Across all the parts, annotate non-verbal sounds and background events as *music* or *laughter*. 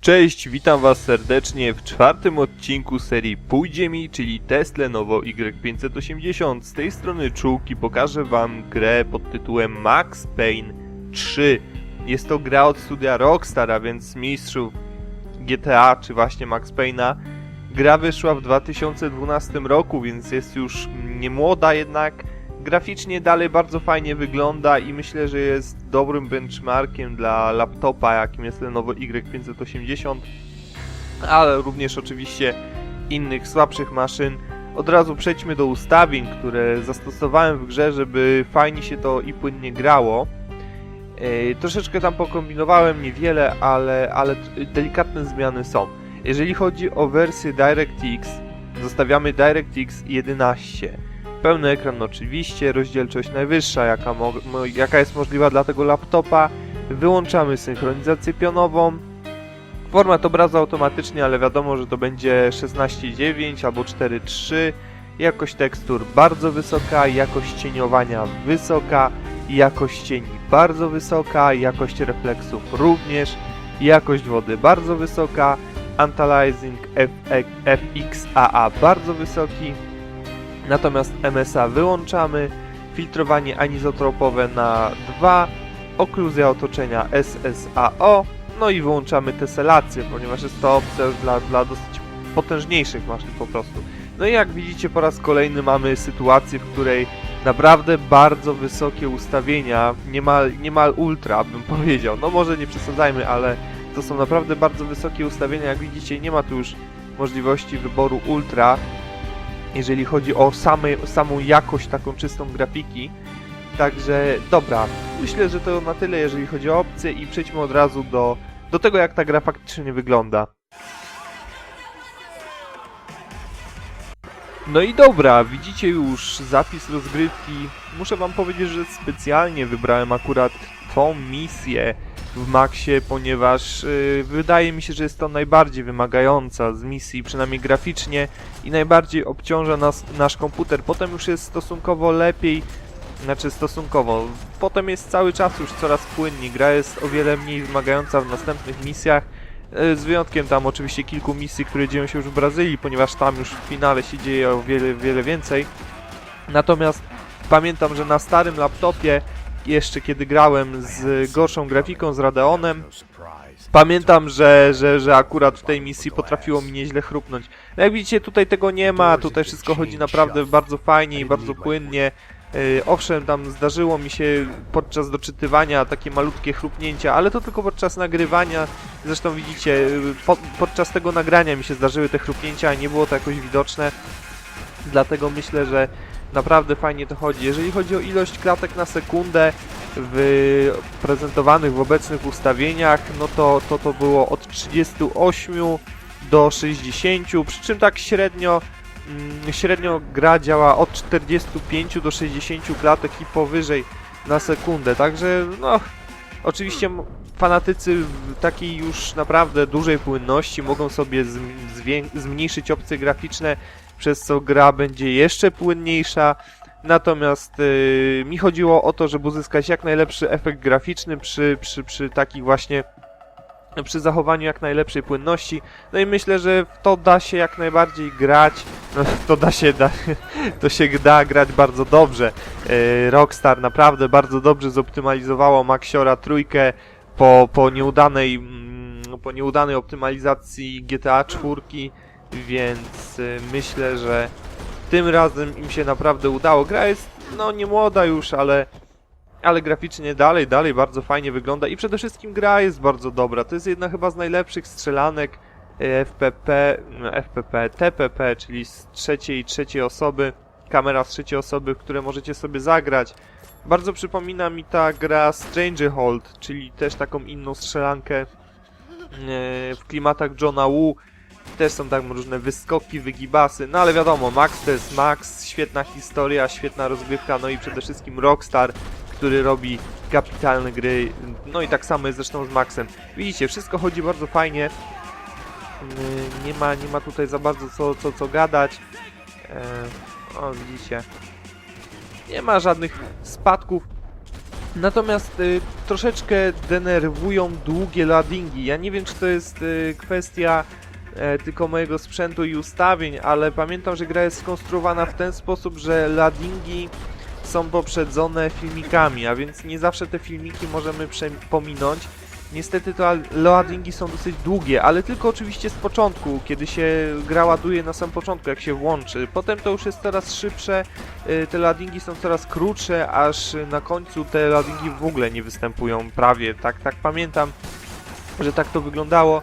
Cześć, witam was serdecznie w czwartym odcinku serii Pójdzie mi, czyli Tesla Nowo Y580. Z tej strony czułki pokażę wam grę pod tytułem Max Payne 3. Jest to gra od studia Rockstar, a więc mistrzów GTA czy właśnie Max Payne'a. Gra wyszła w 2012 roku, więc jest już nie młoda jednak. Graficznie dalej bardzo fajnie wygląda i myślę, że jest dobrym benchmarkiem dla laptopa, jakim jest Lenovo Y580, ale również oczywiście innych słabszych maszyn. Od razu przejdźmy do ustawień, które zastosowałem w grze, żeby fajnie się to i płynnie grało. Yy, troszeczkę tam pokombinowałem, niewiele, ale, ale delikatne zmiany są. Jeżeli chodzi o wersję DirectX, zostawiamy DirectX 11. Pełny ekran oczywiście, rozdzielczość najwyższa, jaka, jaka jest możliwa dla tego laptopa. Wyłączamy synchronizację pionową. Format obrazu automatycznie, ale wiadomo, że to będzie 16.9 albo 4.3. Jakość tekstur bardzo wysoka, jakość cieniowania wysoka, jakość cieni bardzo wysoka, jakość refleksów również, jakość wody bardzo wysoka, Antialiasing FXAA bardzo wysoki, Natomiast MSA wyłączamy, filtrowanie anizotropowe na 2, okluzja otoczenia SSAO, no i wyłączamy teselację, ponieważ jest to opcja dla, dla dosyć potężniejszych maszyn po prostu. No i jak widzicie po raz kolejny mamy sytuację, w której naprawdę bardzo wysokie ustawienia, niemal, niemal ultra bym *laughs* powiedział, no może nie przesadzajmy, ale to są naprawdę bardzo wysokie ustawienia, jak widzicie nie ma tu już możliwości wyboru ultra, jeżeli chodzi o same, samą jakość taką czystą grafiki. Także dobra, myślę, że to na tyle, jeżeli chodzi o opcje i przejdźmy od razu do, do tego, jak ta gra faktycznie wygląda. No i dobra, widzicie już zapis rozgrywki. Muszę wam powiedzieć, że specjalnie wybrałem akurat tą misję w Maxie, ponieważ yy, wydaje mi się, że jest to najbardziej wymagająca z misji, przynajmniej graficznie i najbardziej obciąża nas, nasz komputer. Potem już jest stosunkowo lepiej, znaczy stosunkowo. Potem jest cały czas już coraz płynniej. Gra jest o wiele mniej wymagająca w następnych misjach. e, Z wyjątkiem tam oczywiście kilku misji, które dzieją się już w Brazylii, ponieważ tam już w finale się dzieje o wiele, wiele więcej. Natomiast pamiętam, że na starym laptopie, jeszcze kiedy grałem z gorszą grafiką, z Radeonem, Pamiętam, że, że, że akurat w tej misji potrafiło mi nieźle chrupnąć. No jak widzicie, tutaj tego nie ma, tutaj wszystko chodzi naprawdę bardzo fajnie i bardzo płynnie. Yy, owszem, tam zdarzyło mi się podczas doczytywania takie malutkie chrupnięcia, ale to tylko podczas nagrywania. Zresztą widzicie, yy, po, podczas tego nagrania mi się zdarzyły te chrupnięcia, nie było to jakoś widoczne. Dlatego myślę, że naprawdę fajnie to chodzi. Jeżeli chodzi o ilość klatek na sekundę, w prezentowanych w obecnych ustawieniach, no to, to to było od 38 do 60, przy czym tak średnio mm, średnio gra działa od 45 do 60 klatek i powyżej na sekundę, także no oczywiście fanatycy takiej już naprawdę dużej płynności mogą sobie zmniejszyć opcje graficzne, przez co gra będzie jeszcze płynniejsza. Natomiast yy, mi chodziło o to, żeby uzyskać jak najlepszy efekt graficzny przy, przy, przy takich właśnie przy zachowaniu jak najlepszej płynności. No i myślę, że w to da się jak najbardziej grać. No, *laughs* to da się, da, to się da grać bardzo dobrze. Yy, Rockstar naprawdę bardzo dobrze zoptymalizowało Maxiora trójkę po, po nieudanej mm, po nieudanej optymalizacji GTA 4, więc yy, myślę, że tym razem im się naprawdę udało. Gra jest no nie młoda już, ale ale graficznie dalej, dalej bardzo fajnie wygląda i przede wszystkim gra jest bardzo dobra. To jest jedna chyba z najlepszych strzelanek e, FPP, no, FPP, TPP, czyli z trzeciej trzeciej osoby, kamera z trzeciej osoby, w które możecie sobie zagrać. Bardzo przypomina mi ta gra Strangerhold, czyli też taką inną strzelankę e, w klimatach Johna Woo. Też są tam różne wyskoki, wygibasy, no ale wiadomo, Max to jest Max, świetna historia, świetna rozgrywka, no i przede wszystkim Rockstar, który robi kapitalne gry, no i tak samo jest zresztą z Maxem. Widzicie, wszystko chodzi bardzo fajnie, Yy, nie ma, nie ma tutaj za bardzo co, co, co gadać, Eee, o widzicie, nie ma żadnych spadków, Natomiast y, troszeczkę denerwują długie loadingi. Ja nie wiem, czy to jest y, kwestia e, tylko mojego sprzętu i ustawień, ale pamiętam, że gra jest skonstruowana w ten sposób, że loadingi są poprzedzone filmikami, a więc nie zawsze te filmiki możemy pominąć. Niestety al- loadingi są dosyć długie, ale tylko oczywiście z początku, kiedy się gra ładuje na sam początku, jak się włączy. Potem to już jest coraz szybsze, y, te loadingi są coraz krótsze, aż na końcu te loadingi w ogóle nie występują prawie. Tak, tak pamiętam, że tak to wyglądało.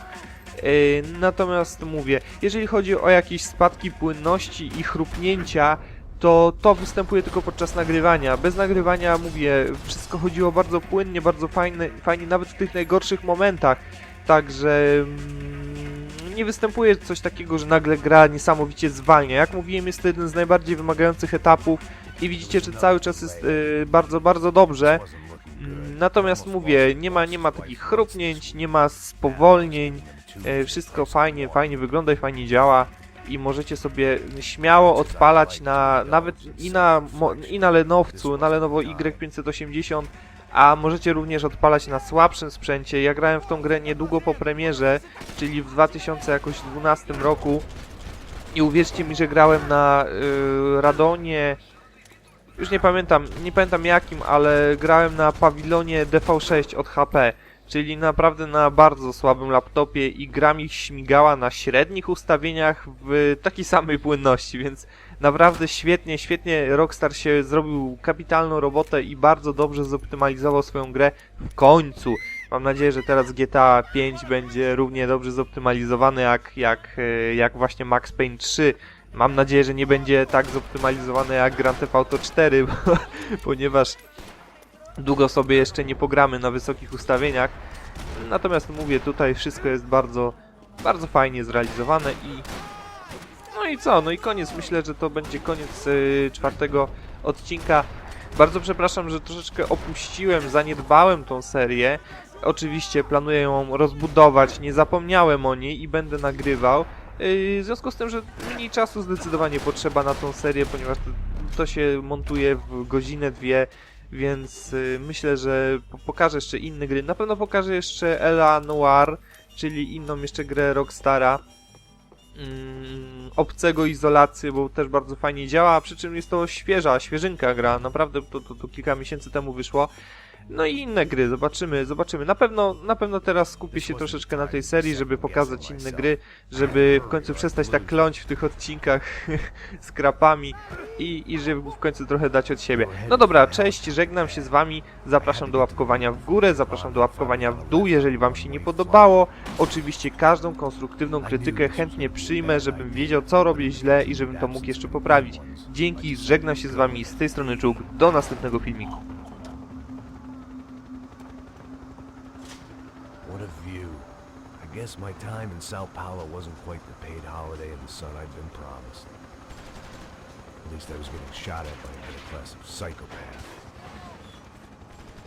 Y, Natomiast mówię, jeżeli chodzi o jakieś spadki płynności i chrupnięcia, to to występuje tylko podczas nagrywania. Bez nagrywania, mówię, wszystko chodziło bardzo płynnie, bardzo fajne, fajnie, nawet w tych najgorszych momentach. Także mm, nie występuje coś takiego, że nagle gra niesamowicie zwalnia. Jak mówiłem, jest to jeden z najbardziej wymagających etapów i widzicie, że cały czas jest y, bardzo, bardzo dobrze. Natomiast mówię, nie ma, nie ma takich chrupnięć, nie ma spowolnień, e, wszystko fajnie, fajnie wygląda i fajnie działa i możecie sobie śmiało odpalać na nawet i na, i na Lenowcu, na Lenovo Y580, a możecie również odpalać na słabszym sprzęcie. Ja grałem w tą grę niedługo po premierze, czyli w 2012 roku i uwierzcie mi, że grałem na y, Radonie już nie pamiętam, nie pamiętam jakim, ale grałem na pawilonie DV6 od HP, czyli naprawdę na bardzo słabym laptopie i gra mi śmigała na średnich ustawieniach w takiej samej płynności, więc naprawdę świetnie, świetnie Rockstar się zrobił kapitalną robotę i bardzo dobrze zoptymalizował swoją grę w końcu. Mam nadzieję, że teraz GTA 5 będzie równie dobrze zoptymalizowany jak, jak, e, jak właśnie Max Payne 3. Mam nadzieję, że nie będzie tak zoptymalizowane jak Grand Theft Auto 4, *laughs* bo, ponieważ długo sobie jeszcze nie pogramy na wysokich ustawieniach. Natomiast mówię, tutaj wszystko jest bardzo, bardzo fajnie zrealizowane i no i co, no i koniec. Myślę, że to będzie koniec y, czwartego odcinka. Bardzo przepraszam, że troszeczkę opuściłem, zaniedbałem tą serię. Oczywiście planuję ją rozbudować, nie zapomniałem o niej i będę nagrywał. Yy, w związku z tym, że mniej czasu zdecydowanie potrzeba na tą serię, ponieważ to, to się montuje w godzinę, dwie, więc yy, myślę, że po- pokażę jeszcze inne gry. Na pewno pokażę jeszcze Ela Noir, czyli inną jeszcze grę Rockstara. Mm, obcego izolację, bo też bardzo fajnie działa, przy czym jest to świeża, świeżynka gra, naprawdę to, to, to kilka miesięcy temu wyszło. No i inne gry, zobaczymy, zobaczymy. Na pewno, na pewno teraz skupię się troszeczkę na tej serii, żeby pokazać inne gry, żeby w końcu przestać tak kląć w tych odcinkach *laughs* z krapami i, i żeby w końcu trochę dać od siebie. No dobra, cześć, żegnam się z wami, zapraszam do łapkowania w górę, zapraszam do łapkowania w dół, jeżeli wam się nie podobało. Oczywiście każdą konstruktywną krytykę chętnie przyjmę, żebym wiedział co robię źle i żebym to mógł jeszcze poprawić. Dzięki, żegnam się z wami z tej strony Czuk, do następnego filmiku. Guess my time in Sao Paulo wasn't quite the paid holiday in the sun I'd been promised. At least I was getting shot at by a middle class of psychopath.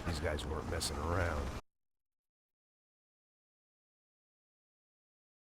These guys weren't messing around.